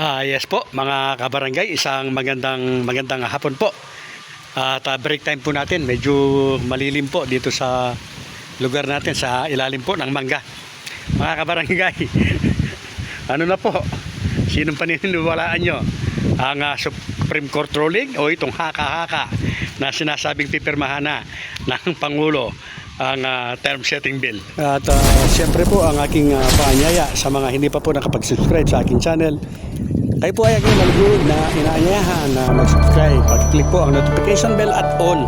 Ah, yes po, mga kabarangay, isang magandang magandang hapon po. At ah, break time po natin, medyo malilim po dito sa lugar natin sa ilalim po ng mangga. Mga kabarangay, ano na po? Sinong paniniwalaan nyo? Ang ah, Supreme Court ruling o itong haka-haka na sinasabing pipirmahan na ng Pangulo ang ah, term setting bill. At uh, siyempre po ang aking uh, paanyaya sa mga hindi pa po nakapag-subscribe sa aking channel. Kayo po ay aking malugod na inaanyayahan na mag-subscribe at click po ang notification bell at on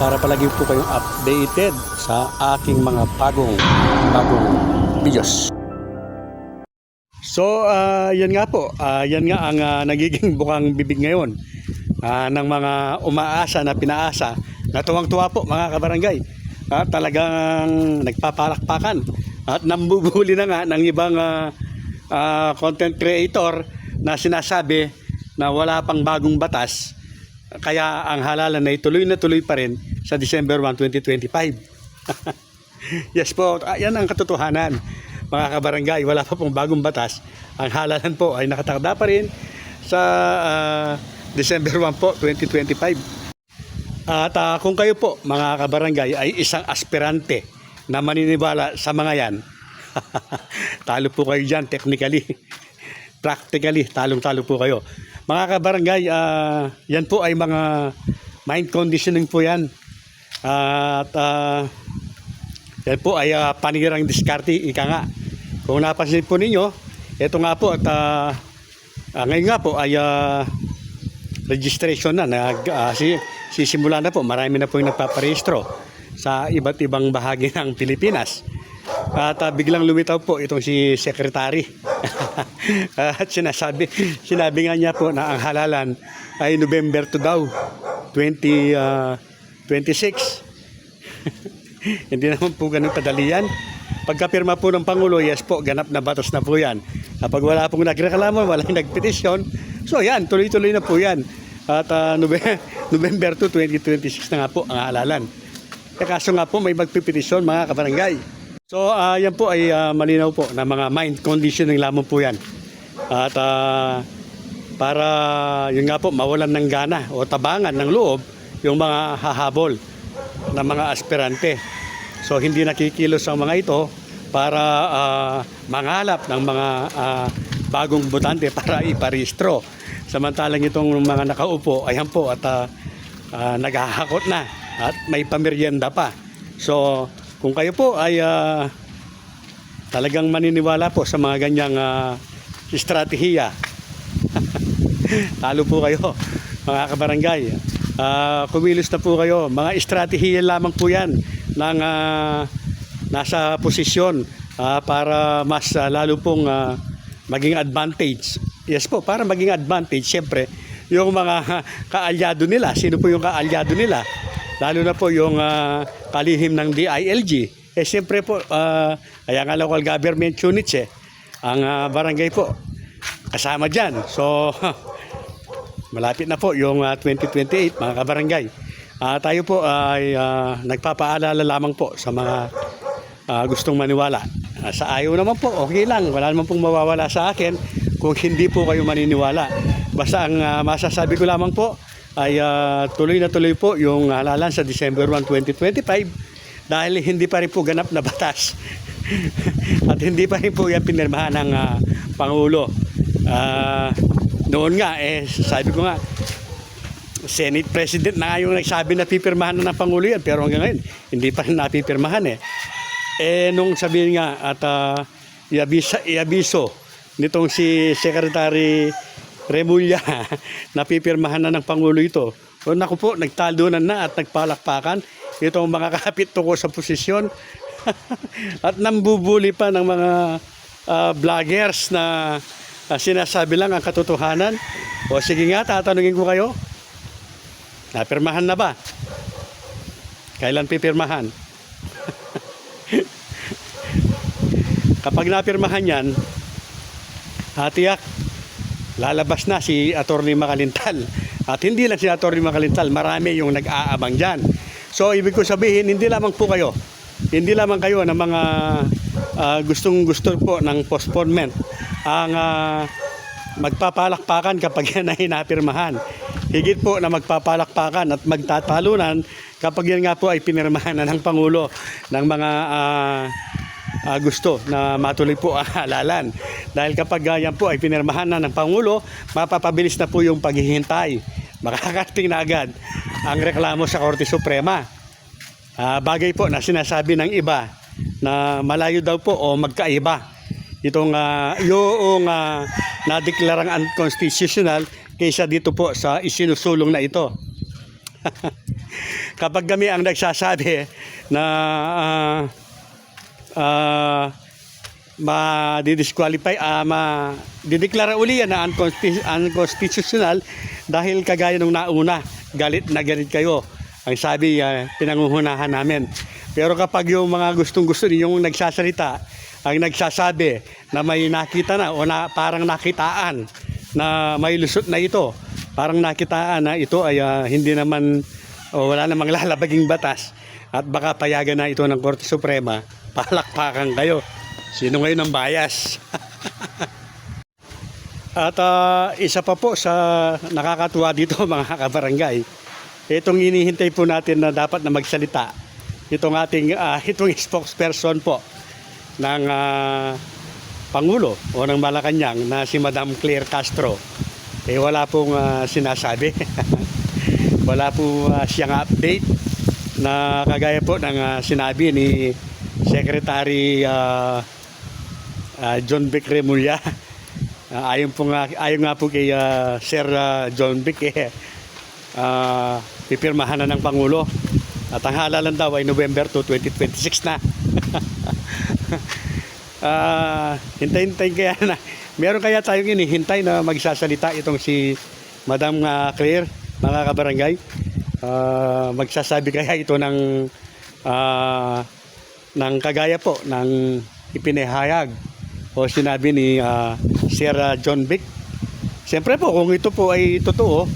para palagi po kayong updated sa aking mga bagong bagong videos. So, ah, yan nga po. Ah, yan nga ang ah, nagiging bukang bibig ngayon ah, ng mga umaasa na pinaasa na tuwang-tuwa po mga kabarangay. At talagang nagpapalakpakan at nambubuli na nga ng ibang ah, ah, content creator na sinasabi na wala pang bagong batas kaya ang halalan ay tuloy na tuloy pa rin sa December 1, 2025. yes po, ah, yan ang katotohanan. Mga kabarangay, wala pa pong bagong batas. Ang halalan po ay nakatakda pa rin sa ah, December 1 po, 2025. At ah, kung kayo po, mga kabarangay, ay isang aspirante na maniniwala sa mga yan, talo po kayo dyan technically. Practically, talong-talo po kayo. Mga kabarangay, ah, yan po ay mga mind conditioning po yan. At ah, yan po ay ah, panirang diskarte, ika nga. Kung napansin po ninyo, ito nga po at ah, ah, ngayon nga po ay ah, registration na. Nag, ah, si, sisimula na po. Marami na po yung nagpaparehistro sa iba't ibang bahagi ng Pilipinas. At ah, biglang lumitaw po itong si Secretary. At sinasabi, sinabi nga niya po na ang halalan ay November 2 daw, 20, ah, 26. Hindi naman po ganun kadali yan. Pagkapirma po ng Pangulo, yes po, ganap na batas na po yan. Kapag wala pong nagreklamo, walang nagpetisyon, so yan, tuloy-tuloy na po yan. At ah, Nove- November 2, 2026 na nga po ang halalan. Eh, kaso nga po may magpipetisyon mga kabarangay. So ah, yan po ay ah, malinaw po na mga mind conditioning lamang po yan. At ah, para yun nga po mawalan ng gana o tabangan ng loob yung mga hahabol ng mga aspirante. So hindi nakikilos ang mga ito para ah, mangalap ng mga ah, bagong botante para iparehistro. Samantalang itong mga nakaupo, ayan po at ah, ah, naghahakot na at may pamerienda pa. So kung kayo po ay ah, talagang maniniwala po sa mga ganyang ah, estratehiya, talo po kayo mga kabarangay. Ah, kumilos na po kayo. Mga estratehiya lamang po yan ng ah, nasa posisyon ah, para mas ah, lalo pong ah, maging advantage. Yes po, para maging advantage, syempre, yung mga kaalyado nila. Sino po yung kaalyado nila? Lalo na po yung ah, kalihim ng DILG. Eh siyempre po, ah, kaya nga local government units eh, ang ah, barangay po, kasama dyan. So, malapit na po yung ah, 2028 mga kabarangay. Ah, tayo po ay ah, nagpapaalala lamang po sa mga ah, gustong maniwala. Ah, sa ayaw naman po, okay lang. Wala naman pong mawawala sa akin kung hindi po kayo maniniwala. Basta ang ah, masasabi ko lamang po ay ah, tuloy na tuloy po yung halalan sa December 1, 2025 dahil hindi pa rin po ganap na batas. At hindi pa rin po yan pinirmahan ng ah, Pangulo. Ah, noon nga, eh, sabi ko nga, Senate President na nga yung nagsabi na pipirmahan na ng Pangulo yan. Pero hanggang ngayon, hindi pa rin napipirmahan eh. Eh, nung sabihin nga at uh, iabisa, iabiso nitong si Secretary Remulla na pipirmahan na ng Pangulo ito. O naku po, nagtalunan na at nagpalakpakan itong mga kapit ko sa posisyon at nambubuli pa ng mga ah, vloggers na ah, sinasabi lang ang katotohanan. O sige nga, tatanungin ko kayo. Napirmahan na ba? Kailan pipirmahan? Kapag napirmahan yan, hatiyak, lalabas na si Attorney Makalintal. At hindi lang si Attorney Makalintal, marami yung nag-aabang dyan. So, ibig ko sabihin, hindi lamang po kayo, hindi lamang kayo ng mga ah, gustong gusto po ng postponement ang ah, magpapalakpakan kapag yan ay napirmahan. Higit po na magpapalakpakan at magtatalunan kapag yan nga po ay pinirmahan na ng Pangulo ng mga ah, ah, gusto na matuloy po ang halalan. Dahil kapag ah, yan po ay pinirmahan na ng Pangulo, mapapabilis na po yung paghihintay. Makakarating na agad ang reklamo sa Korte Suprema. Ah, bagay po na sinasabi ng iba na malayo daw po o magkaiba itong uh, yung uh, nadeklarang unconstitutional kaysa dito po sa isinusulong na ito. Kapag kami ang nagsasabi na uh, uh, ma-disqualify, uh, ma-dideklara uli yan na unconsti- unconstitutional dahil kagaya nung nauna, galit na galit kayo. Ang sabi, uh, pinanguhunahan namin. Pero kapag yung mga gustong-gusto yung nagsasalita, ang nagsasabi na may nakita na o na parang nakitaan na may lusot na ito, parang nakitaan na ito ay ah, hindi naman o wala namang lalabaging batas at baka payagan na ito ng Korte Suprema, palakpakan kayo. Sino ngayon ang bias? At ah, isa pa po sa nakakatuwa dito mga kabarangay, itong inihintay po natin na dapat na magsalita, itong ating ah, itong spokesperson po ng ah, Pangulo o ng Malacanang na si Madam Claire Castro, eh wala pong ah, sinasabi. wala po ah, siyang update na kagaya po ng ah, sinabi ni Secretary ah, ah, John Vic Remulla. Ah, ayon po nga ayon nga po kay ah, Sir ah, John Vic eh ah, pipirmahan na ng pangulo. At ang halalan daw ay November 2, 2026 na. Ah, hintay-hintay kaya na. Meron kaya tayong inihintay na magsasalita itong si Madam ah, Claire, mga kabarangay. Ah, magsasabi kaya ito ng ah, ng kagaya po ng ipinahayag o sinabi ni ah, Sir ah, John Vic. Siyempre po kung ito po ay totoo,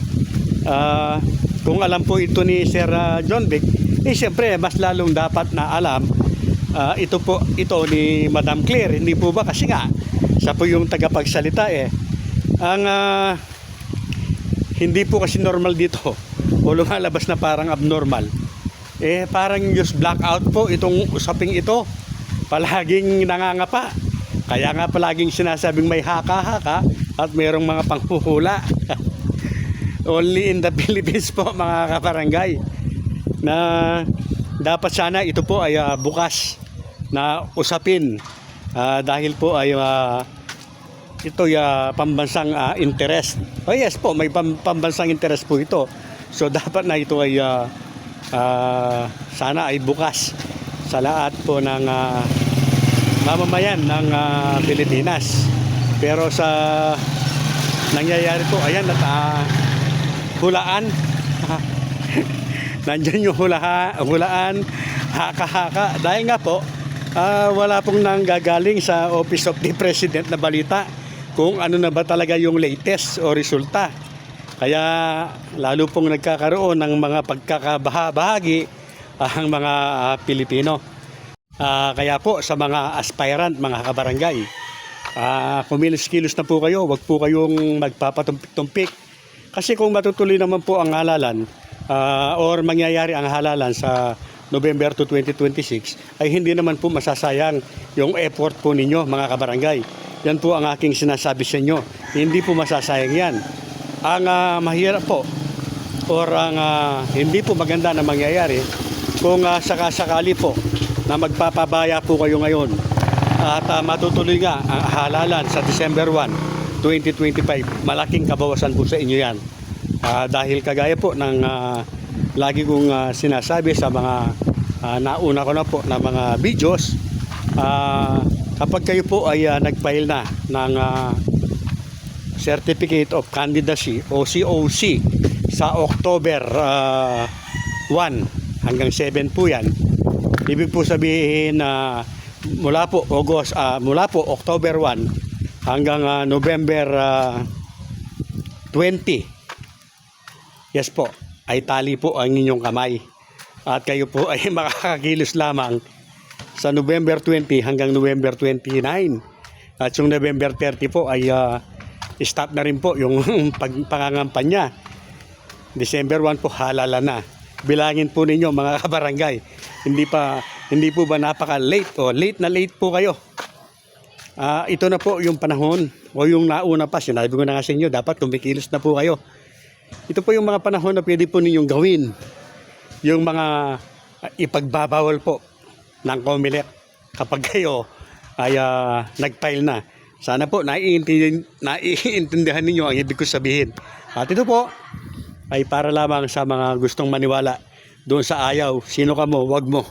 ah, kung alam po ito ni Sir John Vic, eh siyempre mas lalong dapat na alam ah, ito po ito ni Madam Claire, hindi po ba kasi nga siya po yung tagapagsalita eh. Ang ah, hindi po kasi normal dito o lumalabas na parang abnormal. Eh parang news blackout po itong usaping ito. Palaging nangangapa. Kaya nga palaging sinasabing may haka-haka at mayroong mga panghuhula. Only in the Philippines po mga kabarangay na dapat sana ito po ay ah, bukas na usapin Ah, dahil po ay ah, ito ay ah, pambansang ah, interest. Oh yes po, may pam- pambansang interest po ito. So dapat na ito ay ah, ah, sana ay bukas sa lahat po ng ah, mamamayan ng ah, Pilipinas. Pero sa nangyayari po, ayan at ah, hulaan. Nandiyan yung hulaha, hulaan, haka-haka. Dahil nga po, ah, wala pong nanggagaling sa Office of the President na balita kung ano na ba talaga yung latest o resulta. Kaya lalo pong nagkakaroon ng mga pagkakabahagi ang mga ah, Pilipino. Ah, kaya po sa mga aspirant, mga kabarangay, ah, kumilos-kilos na po kayo, wag po kayong magpapatumpik-tumpik. Kasi kung matutuloy naman po ang halalan ah, or mangyayari ang halalan sa November to 2026 ay hindi naman po masasayang yung effort po ninyo mga kabarangay. Yan po ang aking sinasabi sa inyo. Hindi po masasayang yan. Ang ah, mahirap po or ang ah, hindi po maganda na mangyayari kung uh, sakasakali po na magpapabaya po kayo ngayon at ah, matutuloy nga ang halalan sa December 1, 2025. Malaking kabawasan po sa inyo yan. Ah, dahil kagaya po ng ah, lagi kong ah, sinasabi sa mga ah, nauna ko na po na mga videos, ah, kapag kayo po ay ah, nag-file na ng ah, Certificate of Candidacy o COC sa October ah, 1 hanggang 7 po yan. Ibig po sabihin na mula po August ah, mula po October 1 hanggang ah, November ah, 20 Yes po, ay tali po ang inyong kamay. At kayo po ay makakakilos lamang sa November 20 hanggang November 29. At yung November 30 po ay ah, stop na rin po yung pangangampanya. December 1 po halala na. Bilangin po ninyo mga kabarangay. Hindi pa hindi po ba napaka late o late na late po kayo. Ah, ito na po yung panahon o yung nauna pa. Sinabi ko na nga sa inyo, dapat tumikilos na po kayo. Ito po yung mga panahon na pwede po ninyong gawin. Yung mga ah, ipagbabawal po ng COMELEC kapag kayo ay ah, nag-file na. Sana po naiintindihan, naiintindihan ninyo ang ibig ko sabihin. At ito po ay para lamang sa mga gustong maniwala doon sa ayaw. Sino ka mo, wag mo.